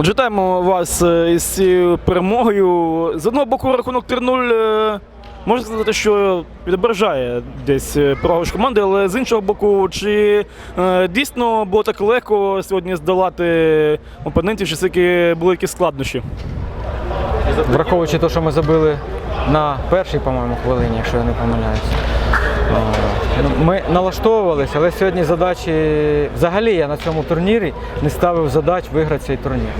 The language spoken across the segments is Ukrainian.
Отже, вітаємо вас е, із цією перемогою. З одного боку, рахунок 3-0 е, можна сказати, що відображає десь е, ж команди, але з іншого боку, чи дійсно було так легко сьогодні здолати опонентів, чи все-таки були якісь складнощі? Враховуючи те, що ми забили на першій, по-моєму, хвилині, якщо я не помиляюся. Е, ну, Ми налаштовувалися, але сьогодні задачі. Взагалі я на цьому турнірі не ставив задач виграти цей турнір.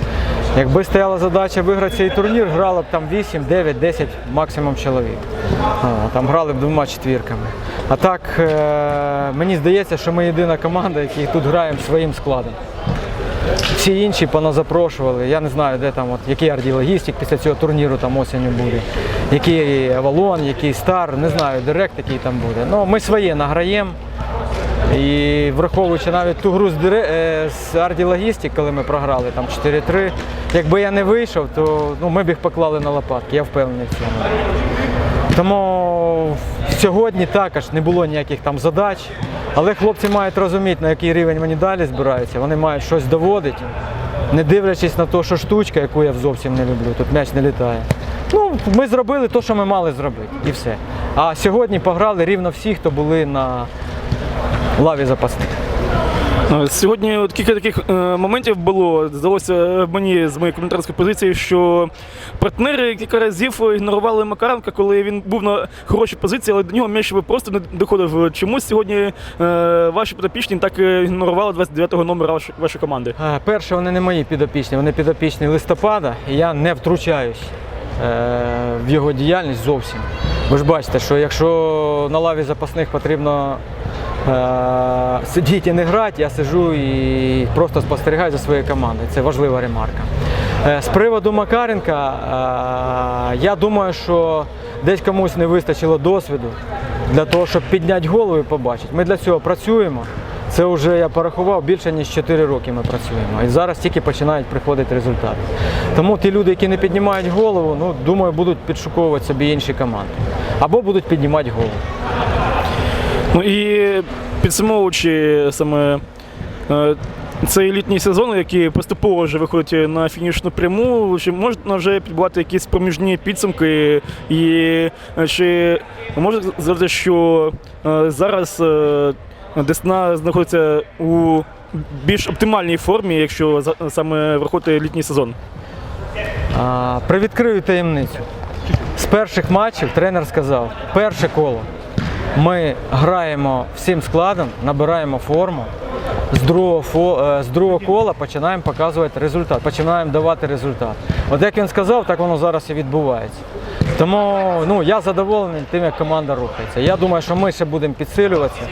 Якби стояла задача виграти цей турнір, грало б там 8, 9, 10 максимум чоловік. Там грали б двома четвірками. А так е, мені здається, що ми єдина команда, яка тут граємо своїм складом. Всі інші поназапрошували. Я не знаю, де там, от, який ардіологістик після цього турніру там осінню буде, який Авалон, який Стар, не знаю, Директ, який там буде. Ну, ми своє награємо. І враховуючи навіть ту гру з, е, з Ардіологістик, коли ми програли там 4-3, якби я не вийшов, то ну, ми б їх поклали на лопатки, я впевнений в цьому. Тому сьогодні також не було ніяких там задач. Але хлопці мають розуміти, на який рівень вони далі збираються. Вони мають щось доводити, не дивлячись на те, що штучка, яку я зовсім не люблю, тут м'яч не літає. Ну, ми зробили те, що ми мали зробити, і все. А сьогодні пограли рівно всі, хто були на лаві запасних. Сьогодні от кілька таких е, моментів було. Здалося е, мені з моєї коментарської позиції, що партнери кілька разів ігнорували Макаренка, коли він був на хорошій позиції, але до нього м'яч просто не доходив. Чому сьогодні е, ваші підопічні так ігнорували 29-го номера вашої команди? Перше, вони не мої підопічні, вони підопічні листопада, і я не втручаюсь в його діяльність зовсім. Ви ж бачите, що якщо на лаві запасних потрібно е, сидіти і не грати, я сиджу і просто спостерігаю за своєю командою. Це важлива ремарка. Е, з приводу Макаренка, е, я думаю, що десь комусь не вистачило досвіду для того, щоб підняти голову і побачити. Ми для цього працюємо. Це вже я порахував більше ніж 4 роки ми працюємо. І зараз тільки починають приходити результати. Тому ті люди, які не піднімають голову, ну думаю, будуть підшуковувати собі інші команди. Або будуть піднімати голову. Ну і підсумовуючи саме е, цей літній сезон, який поступово вже виходить на фінішну пряму, чи можна вже підбувати якісь проміжні підсумки, і е, чи можна сказати, що е, зараз Десна знаходиться у більш оптимальній формі, якщо саме виходить літній сезон? А, привідкрию таємницю. З перших матчів тренер сказав, перше коло ми граємо всім складом, набираємо форму. З другого, фо- е, з другого кола починаємо показувати результат, починаємо давати результат. От як він сказав, так воно зараз і відбувається. Тому ну, я задоволений тим, як команда рухається. Я думаю, що ми ще будемо підсилюватися.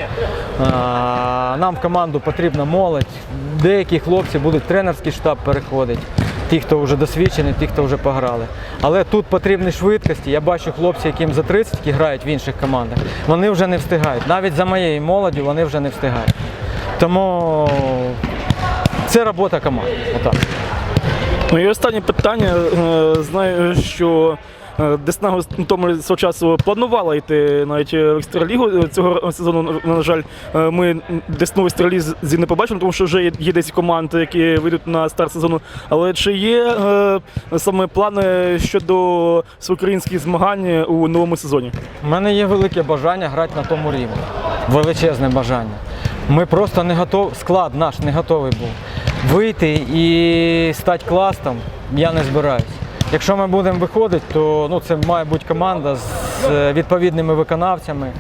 Нам в команду потрібна молодь. Деякі хлопці будуть тренерський штаб переходити. Ті, хто вже досвідчений, ті, хто вже пограли. Але тут потрібні швидкості. Я бачу хлопці, яким за 30, які грають в інших командах, вони вже не встигають. Навіть за моєю молоддю вони вже не встигають. Тому це робота команди. Отак. Ну і останнє питання. Е, Знаю, що Десна Гостомель свого часу планувала йти навіть в екстралігу цього сезону. На жаль, е, ми Десну в екстралізі не побачимо, тому що вже є- десь команди, які вийдуть на старт сезону. Але чи є е, саме плани щодо всеукраїнських змагань у новому сезоні? У мене є велике бажання грати на тому рівні. Величезне бажання. Ми просто не готові, склад наш не готовий був. Вийти і стати класом я не збираюсь. Якщо ми будемо виходити, то ну, це має бути команда з е, відповідними виконавцями.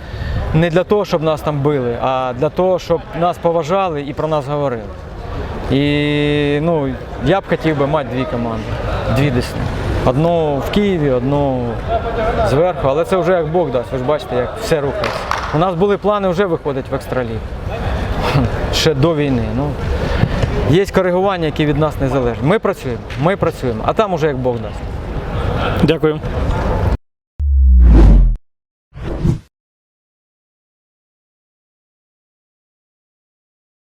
Не для того, щоб нас там били, а для того, щоб нас поважали і про нас говорили. І ну, я б хотів би мати дві команди, дві десни. Одну в Києві, одну зверху, але це вже як Бог дасть, ви ж бачите, як все рухається. У нас були плани вже виходити в екстраліг. Ще до війни. Ну, є коригування, які від нас не залежать. Ми працюємо, ми працюємо, а там уже як Бог дасть. Дякую.